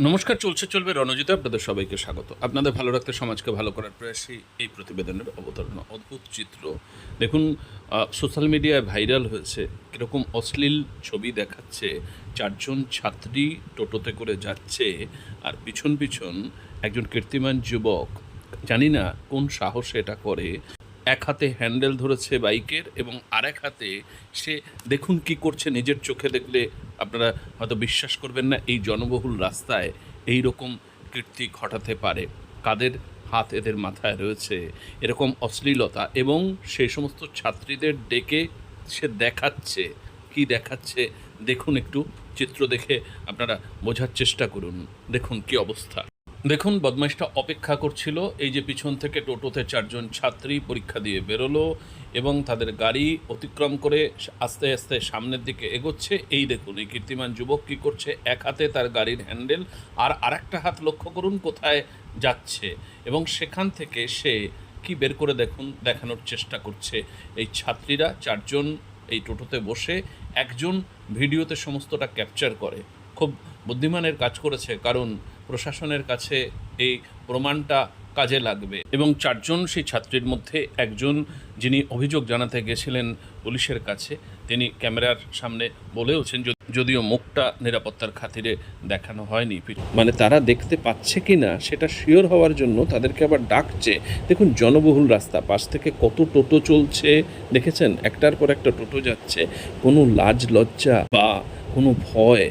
নমস্কার, চলছে, চলবে রণজিতে আপনাদের সবাইকে স্বাগত। আপনাদের ভালো রাখতে সমাজকে ভালো করার প্রয়াসই এই প্রতিবেদনের অবতারণা, অদ্ভুত চিত্র। দেখুন সোশ্যাল মিডিয়ায় ভাইরাল হয়েছে, কীরকম অশ্লীল ছবি দেখাচ্ছে, চারজন ছাত্রী টোটোতে করে যাচ্ছে, আর পিছন পিছন একজন কীর্তিমান যুবক, জানি না কোন সাহসে এটা করে। এক হাতে হ্যান্ডেল ধরেছে বাইকের এবং আরেক হাতে সে দেখুন কি করছে, নিজের চোখে দেখলে আপনারা হয়তো বিশ্বাস করবেন না, এই জনবহুল রাস্তায় এই রকম কীর্তি ঘটাতে পারে। কাদের হাত এদের মাথায় রয়েছে, এরকম অশ্লীলতা এবং সেই সমস্ত ছাত্রীদের ডেকে সে দেখাচ্ছে। কি দেখাচ্ছে? দেখুন একটু, চিত্র দেখে আপনারা বোঝার চেষ্টা করুন। দেখুন কি অবস্থা। দেখুন, বদমাইশটা অপেক্ষা করছিল। এই যে পিছন থেকে টোটোতে চারজন ছাত্রী পরীক্ষা দিয়ে বেরোলো এবং তাদের গাড়ি অতিক্রম করে আস্তে আস্তে সামনের দিকে এগোচ্ছে। এই দেখুন, এই কীর্তিমান যুবক কী করছে? এক হাতে তার গাড়ির হ্যান্ডেল আর আরেকটা হাত লক্ষ্য করুন কোথায় যাচ্ছে এবং সেখান থেকে সে কি বের করে দেখুন, দেখানোর চেষ্টা করছে। এই ছাত্রীরা চারজন এই টোটোতে বসে একজন ভিডিওতে সমস্তটা ক্যাপচার করে। খুব বুদ্ধিমানের কাজ করেছে, কারণ প্রশাসনের কাছে এই প্রমাণটা কাজে লাগবে। এবং চারজন সেই ছাত্রীর মধ্যে একজন যিনি অভিযোগ জানাতে গেছিলেন পুলিশের কাছে, তিনি ক্যামেরার সামনে বলেওছেন যদিও মুখটা নিরাপত্তার খাতিরে দেখানো হয়নি। মানে তারা দেখতে পাচ্ছে কি না সেটা শিওর হওয়ার জন্য তাদেরকে আবার ডাকছে। দেখুন, জনবহুল রাস্তা, পাশ থেকে কত টোটো চলছে, দেখেছেন? একটার পর একটা টোটো যাচ্ছে। কোনো লাজ লজ্জা বা কোনো ভয়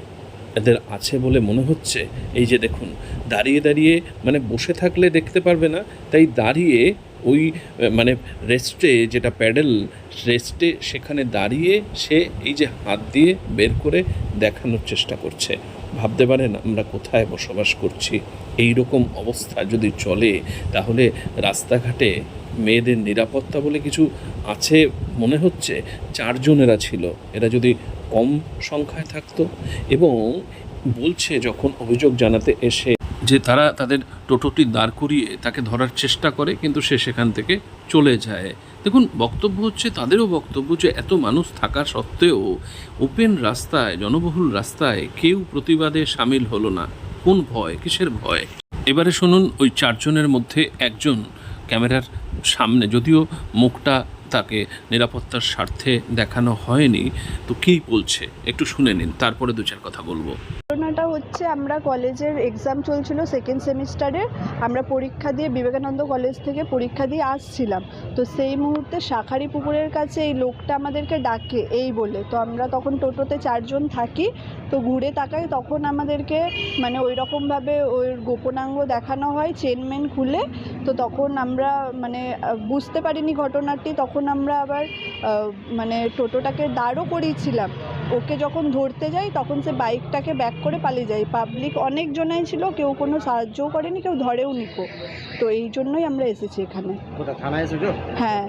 এদের আছে বলে মনে হচ্ছে। এই যে দেখুন, দাঁড়িয়ে দাঁড়িয়ে মানে বসে থাকলে দেখতে পারবে না, তাই দাঁড়িয়ে ওই মানে রেস্টে যেটা প্যাডেল রেস্টে সেখানে দাঁড়িয়ে সে এই যে হাত দিয়ে বের করে দেখানোর চেষ্টা করছে। ভাবতে পারেন আমরা কোথায় বসবাস করছি। এই রকম অবস্থা যদি চলে, তাহলে রাস্তাঘাটে মেয়েদের নিরাপত্তা বলে কিছু আছে মনে হচ্ছে? চারজনেরা ছিল। এরা যদি কম সংখ্যায় থাকতো এবং বলছে যখন অভিযোগ জানাতে এসে যে তারা তাদের টোটোটি দাঁড় করিয়ে তাকে ধরার চেষ্টা করে, কিন্তু সে সেখান থেকে চলে যায়। দেখুন, বক্তব্য হচ্ছে তাদেরও বক্তব্য যে এত মানুষ থাকা সত্ত্বেও ওপেন রাস্তায়, জনবহুল রাস্তায় কেউ প্রতিবাদে সামিল হলো না। কোন ভয়? কিসের ভয়? এবারে শুনুন, ওই চারজনের মধ্যে একজন ক্যামেরার সামনে, যদিও মুখটা তাকে নিরাপত্তার স্বার্থে দেখানো হয়নি। তো কী বলছে? একটু শুনে নিন, তারপরে দু চার কথা বলব। হচ্ছে আমরা কলেজের এক্সাম চলছিল সেকেন্ড সেমিস্টারের আমরা পরীক্ষা দিয়ে বিবেকানন্দ কলেজ থেকে পরীক্ষা দিয়ে আসছিলাম। তো সেই মুহূর্তে শাখারি পুকুরের কাছে এই লোকটা আমাদেরকে ডাকে, এই বলে। তো আমরা তখন টোটোতে চারজন থাকি, তো ঘুরে তাকাই তখন আমাদেরকে মানে ওই রকমভাবে ওই গোপনাঙ্গ দেখানো হয় চেনমেন খুলে। তো তখন আমরা মানে বুঝতে পারিনি ঘটনাটি। তখন আমরা আবার মানে টোটোটাকে দাঁড়ও করিয়েছিলাম। ওকে যখন ধরতে যাই তখন সে বাইকটাকে ব্যাক করে পালিয়ে যায়। পাবলিক অনেকজনাই ছিল কেউ কোনো সাহায্যও করেনি কেউ ধরেও নিকো। তো এই জন্যই আমরা এসেছি এখানে। থানায় এসেছ? হ্যাঁ।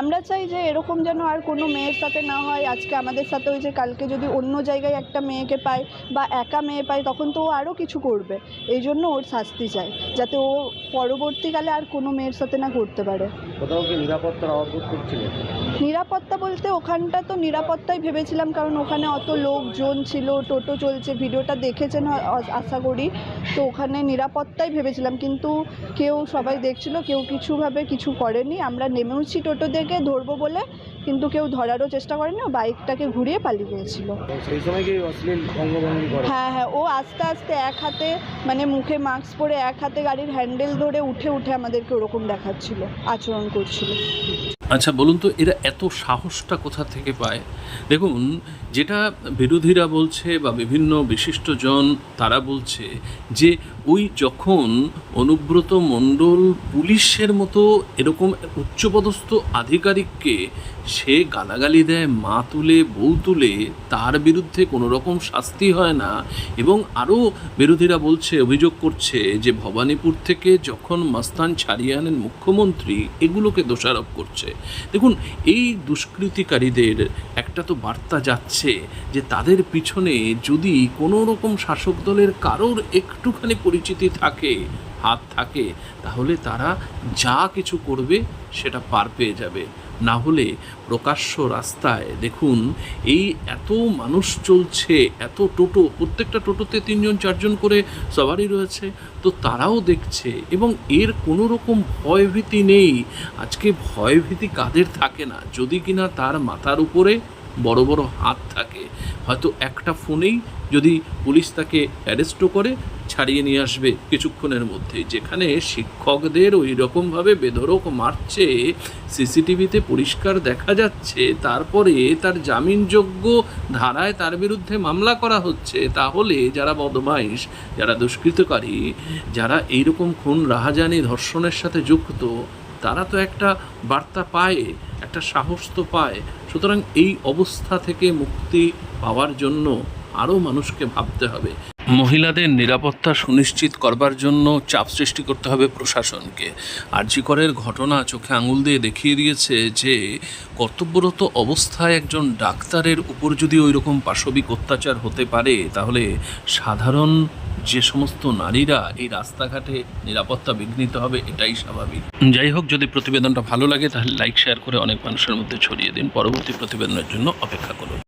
আমরা চাই যে এরকম যেন আর কোনো মেয়ের সাথে না হয়। আজকে আমাদের সাথে হয়েছে কালকে যদি অন্য জায়গায় একটা মেয়েকে পায় বা একা মেয়ে পায় তখন তো ও আরও কিছু করবে। এই জন্য ওর শাস্তি চাই যাতে ও পরবর্তীকালে আর কোনো মেয়ের সাথে না করতে পারে। কোথাও কি নিরাপত্তার অভাব বোধ নিরাপত্তা বলতে ওখানটা তো নিরাপত্তাই ভেবেছিলাম কারণ ওখানে অত লোকজন ছিল টোটো চলছে ভিডিওটা দেখেছেন আশা করি। তো ওখানে নিরাপত্তাই ভেবেছিলাম কিন্তু কেউ সবাই দেখছিল কেউ কিছুভাবে কিছু করেনি। আমরা নেমেওছি টোটো থেকে ধরবো বলে কিন্তু কেউ ধরারও চেষ্টা করেনি ও বাইকটাকে ঘুরিয়ে পালিয়ে গিয়েছিল। সেই সময় কি অশ্লীল অঙ্গভঙ্গি করে? হ্যাঁ হ্যাঁ ও আস্তে আস্তে এক হাতে মানে মুখে মাস্ক পরে এক হাতে গাড়ির হ্যান্ডেল ধরে উঠে উঠে আমাদেরকে ওরকম দেখাচ্ছিল আচরণ করছিল। আচ্ছা বলুন তো এরা এত সাহসটা কোথা থেকে পায়? দেখুন যেটা বিরোধীরা বলছে বা বিভিন্ন বিশিষ্টজন তারা বলছে যে ওই যখন অনুব্রত মণ্ডল পুলিশের মতো এরকম উচ্চপদস্থ আধিকারিককে সে গালাগালি দেয়, মা তুলে, বউ তুলে, তার বিরুদ্ধে কোনো রকম শাস্তি হয় না। এবং আরও বিরোধীরা বলছে, অভিযোগ করছে যে ভবানীপুর থেকে যখন মাস্তান ছাড়িয়ে আনেন মুখ্যমন্ত্রী, এগুলোকে দোষারোপ করছে। দেখুন, এই দুষ্কৃতিকারীদের একটা তো বার্তা যাচ্ছে যে তাদের পিছনে যদি কোনো রকম শাসক দলের কারোর একটুখানি পরিচিতি থাকে, হাত থাকে, তাহলে তারা যা কিছু করবে, সেটা পার পেয়ে যাবে। না হলে প্রকাশ্য রাস্তায় দেখুন, এই এত মানুষ চলছে, এত টোটো, প্রত্যেকটা টোটোতে তিনজন, চারজন করে সবারই রয়েছে, তো তারাও দেখছে এবং এর কোনো রকম ভয়ভীতি নেই। আজকে ভয়ভীতি কাদের থাকে না? যদি কিনা তার মাথার উপরে বড় বড় হাত থাকে, হয়তো একটা ফোনেই যদি পুলিশ তাকে অ্যারেস্টও করে ছাড়িয়ে নিয়ে আসবে কিছুক্ষণের মধ্যে। যেখানে শিক্ষকদের ওই রকমভাবে বেধরক মারছে, সিসিটিভিতে পরিষ্কার দেখা যাচ্ছে, তারপরে তার জামিনযোগ্য ধারায় তার বিরুদ্ধে মামলা করা হচ্ছে। তাহলে যারা বদমাইশ, যারা দুষ্কৃতকারী, যারা এইরকম খুন রাহাজানি ধর্ষণের সাথে যুক্ত, তারা তো একটা বার্তা পায়, একটা সাহস তো পায়। সুতরাং এই অবস্থা থেকে মুক্তি পাওয়ার জন্য আরও মানুষকে ভাবতে হবে। মহিলাদের নিরাপত্তা সুনিশ্চিত করবার জন্য চাপ সৃষ্টি করতে হবে প্রশাসনকে। আরজিকরের ঘটনা চোখে আঙুল দিয়ে দেখিয়ে দিয়েছে যে, কর্তব্যরত অবস্থায় একজন ডাক্তারের উপর যদি ওই রকম পাশবিক অত্যাচার হতে পারে, তাহলে সাধারণ যে সমস্ত নারীরা এই রাস্তাঘাটে নিরাপত্তা বিঘ্নিত হবে, এটাই স্বাভাবিক। যাই হোক, যদি প্রতিবেদনটা ভালো লাগে, তাহলে লাইক, শেয়ার করে অনেক মানুষের মধ্যে ছড়িয়ে দিন। পরবর্তী প্রতিবেদনের জন্য অপেক্ষা করুন।